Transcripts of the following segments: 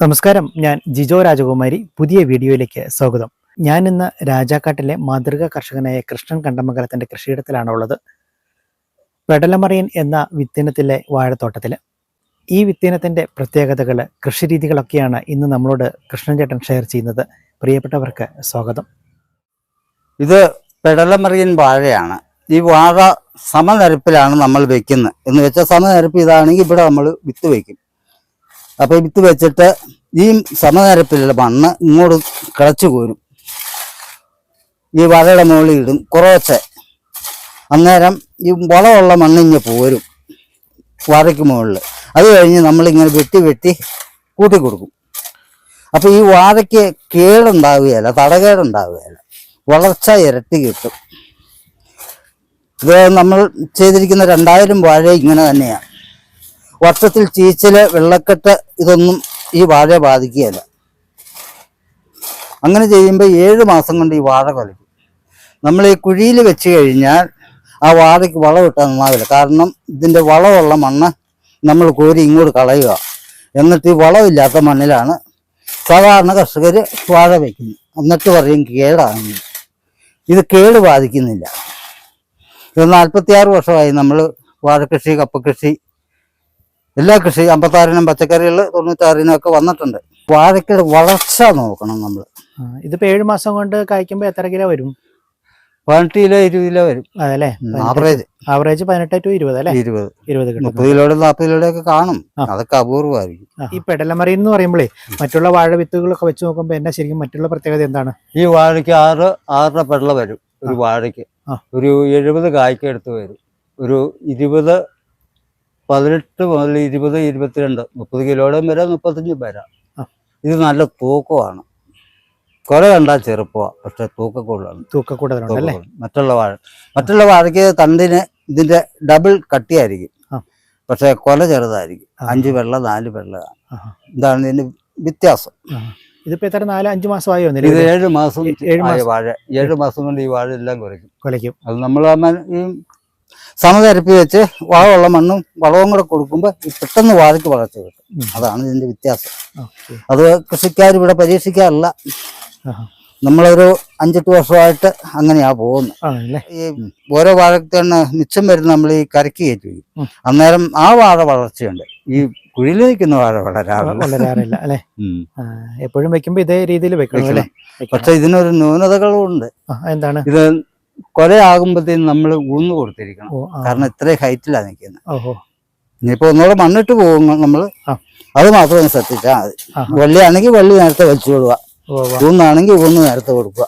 നമസ്കാരം. ഞാൻ ജിജോ രാജകുമാരി. പുതിയ വീഡിയോയിലേക്ക് സ്വാഗതം. ഞാൻ ഇന്ന് രാജാക്കാട്ടിലെ മാതൃക കർഷകനായ കൃഷ്ണൻ കണ്ടമംഗലത്തിന്റെ കൃഷിയിടത്തിലാണ് ഉള്ളത് പെടലമറിയൻ എന്ന വിത്തിനത്തിലെ വാഴത്തോട്ടത്തിൽ ഈ വിത്തിനത്തിന്റെ പ്രത്യേകതകൾ കൃഷിരീതികളൊക്കെയാണ് ഇന്ന് നമ്മളോട് കൃഷ്ണൻ ചേട്ടൻ ഷെയർ ചെയ്യുന്നത്. പ്രിയപ്പെട്ടവർക്ക് സ്വാഗതം. ഇത് പെടലമറിയൻ വാഴയാണ്. ഈ വാഴ സമനിരപ്പിലാണ് നമ്മൾ വെക്കുന്നത്. എന്ന് വെച്ചാൽ സമനിരപ്പ് ഇതാണെങ്കിൽ ഇവിടെ നമ്മൾ വിത്ത് വെക്കും അപ്പോൾ ഇത് വെച്ചിട്ട് ഈ സമനിരപ്പിലുള്ള മണ്ണ് ഇങ്ങോട്ട് കിളച്ചു കോരും. ഈ വാഴയുടെ മുകളിൽ ഇടും. കുറച്ച് അന്നേരം ഈ വളമുള്ള മണ്ണ് ഇങ്ങനെ പോരും വാഴയ്ക്ക് മുകളിൽ. അത് കഴിഞ്ഞ് നമ്മളിങ്ങനെ വെട്ടി വെട്ടി കൂട്ടി കൊടുക്കും. അപ്പോൾ ഈ വാഴയ്ക്ക് കേടുണ്ടാവുകയില്ല തടകേടുണ്ടാവുകയില്ല. വളർച്ച ഇരട്ടി കിട്ടും. ഇത് നമ്മൾ ചെയ്തിരിക്കുന്ന രണ്ടായിരം വാഴ ഇങ്ങനെ തന്നെയാണ് വർഷത്തിൽ ചീച്ചിൽ വെള്ളക്കെട്ട് ഇതൊന്നും ഈ വാഴയെ ബാധിക്കുകയില്ല. അങ്ങനെ ചെയ്യുമ്പോൾ ഏഴ് മാസം കൊണ്ട് ഈ വാഴ കൊലയ്ക്കും. നമ്മൾ ഈ കുഴിയിൽ വെച്ച് കഴിഞ്ഞാൽ ആ വാഴയ്ക്ക് വളം ഇട്ടാൽ നന്നാവില്ല. കാരണം ഇതിന്റെ വളമുള്ള മണ്ണ് നമ്മൾ കോരി ഇങ്ങോട്ട് കളയുക. എന്നിട്ട് ഈ വളമില്ലാത്ത മണ്ണിലാണ് സാധാരണ കർഷകർ വാഴ വയ്ക്കുന്നത്. എന്നിട്ട് പറയും കേടാണ്. ഇത് കേട് ബാധിക്കുന്നില്ല. ഇത് നാൽപ്പത്തിയാറ് വർഷമായി നമ്മൾ വാഴക്കൃഷി കപ്പകൃഷി എല്ലാ കൃഷി അമ്പത്താറിനും പച്ചക്കറികൾ തൊണ്ണൂറ്റാറിനും ഒക്കെ വന്നിട്ടുണ്ട്. വാഴയ്ക്ക് വളർച്ച നോക്കണം നമ്മൾ ഇതിപ്പോ ഏഴ് മാസം കൊണ്ട് കായ്ക്കുമ്പോ എത്ര കിലോ വരും? പതിനെട്ട് കിലോ ഇരുപത് കിലോ വരും. അതല്ലേ? ആവറേജ് ആവറേജ് പതിനെട്ട് ടു ഇരുപത് അല്ലേ? ഇരുപത്. ഇരുപത് മുപ്പത് കിലോയുടെ നാൽപ്പത് കിലോയുടെ ഒക്കെ കാണും അതൊക്കെ അപൂർവമായിരിക്കും ഈ പെടലമറി എന്ന് പറയുമ്പോഴേ മറ്റുള്ള വാഴ വിത്തുകളൊക്കെ വെച്ച് നോക്കുമ്പോൾ എന്നാ ശരിക്കും മറ്റുള്ള പ്രത്യേകത എന്താണ്? ഈ വാഴയ്ക്ക് ആറ് ആറര പെടല വരും ഒരു വാഴയ്ക്ക്. ഒരു എഴുപത് കായ്ക്ക് എടുത്ത് വരും. ഒരു ഇരുപത് പതിനെട്ട് മുതൽ ഇരുപത് ഇരുപത്തിരണ്ട് മുപ്പത് കിലോയുടെ വരെ മുപ്പത്തഞ്ച് വരാം ഇത് നല്ല തൂക്കമാണ്. കുറെ കണ്ടാൽ ചെറുപ്പമാണ് പക്ഷെ തൂക്കക്കൂടുതലാണ് തൂക്കക്കൂടുതലാണ്. മറ്റുള്ള വാഴ മറ്റുള്ള വാഴയ്ക്ക് തണ്ടിന് ഇതിന്റെ ഡബിൾ കട്ടിയായിരിക്കും. പക്ഷെ കൊല ചെറുതായിരിക്കും. അഞ്ച് വെള്ള നാല് വെള്ള. ഇതാണ് ഇതിന്റെ വ്യത്യാസം. ഇതിപ്പോ എത്ര? നാല് അഞ്ച് മാസം ഇത് ഏഴ് മാസം. വാഴ. ഏഴ് മാസം കൊണ്ട് ഈ വാഴ എല്ലാം കുറയ്ക്കും കുറയ്ക്കും അത് നമ്മൾ ഈ സമതരപ്പി വെച്ച് വളമുള്ള മണ്ണും വളവും കൂടെ കൊടുക്കുമ്പോൾ പെട്ടെന്ന് വാതിക്ക് വളർച്ച കിട്ടും. അതാണ് ഇതിന്റെ വ്യത്യാസം. അത് കൃഷിക്കാർ ഇവിടെ പരീക്ഷിക്കാറില്ല. നമ്മളൊരു അഞ്ചെട്ട് വർഷമായിട്ട് അങ്ങനെയാ പോകുന്നത് ഈ ഓരോ വാഴക്കാണ് മിച്ചം വരുന്ന നമ്മൾ ഈ കരക്ക് കയറ്റി അന്നേരം ആ വാഴ വളർച്ചയുണ്ട്. ഈ കുഴിയിൽ നിൽക്കുന്ന വാഴ വളരാറില്ല. വളരാറില്ല അല്ലെ? എപ്പോഴും വെക്കുമ്പോ ഇതേ രീതിയിൽ വെക്കണം. പക്ഷെ ഇതിനൊരു ന്യൂനതകളും ഉണ്ട്. എന്താണ്? ഇത് കൊലയാകുമ്പോഴത്തേനും നമ്മൾ ഊന്ന് കൊടുത്തിരിക്കണം. കാരണം ഇത്രയും ഹൈറ്റിലാണ് നിൽക്കുന്നത് ഇനിയിപ്പോ ഒന്നുകൂടെ മണ്ണിട്ട് പോകും നമ്മൾ ആ. അത് മാത്രം ശ്രദ്ധിച്ചാൽ മതി. വെള്ളിയാണെങ്കിൽ വെള്ളി നേരത്തെ വെച്ചു കൊടുക്കുക. ഊന്നാണെങ്കിൽ ഊന്ന് നേരത്തെ കൊടുക്കുക.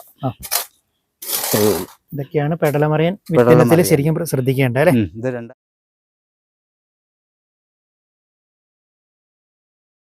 ഇതൊക്കെയാണ് പെടലമറിയൻ. ശരിക്കും ശ്രദ്ധിക്കേണ്ടത് അല്ലെ ഇത് രണ്ട്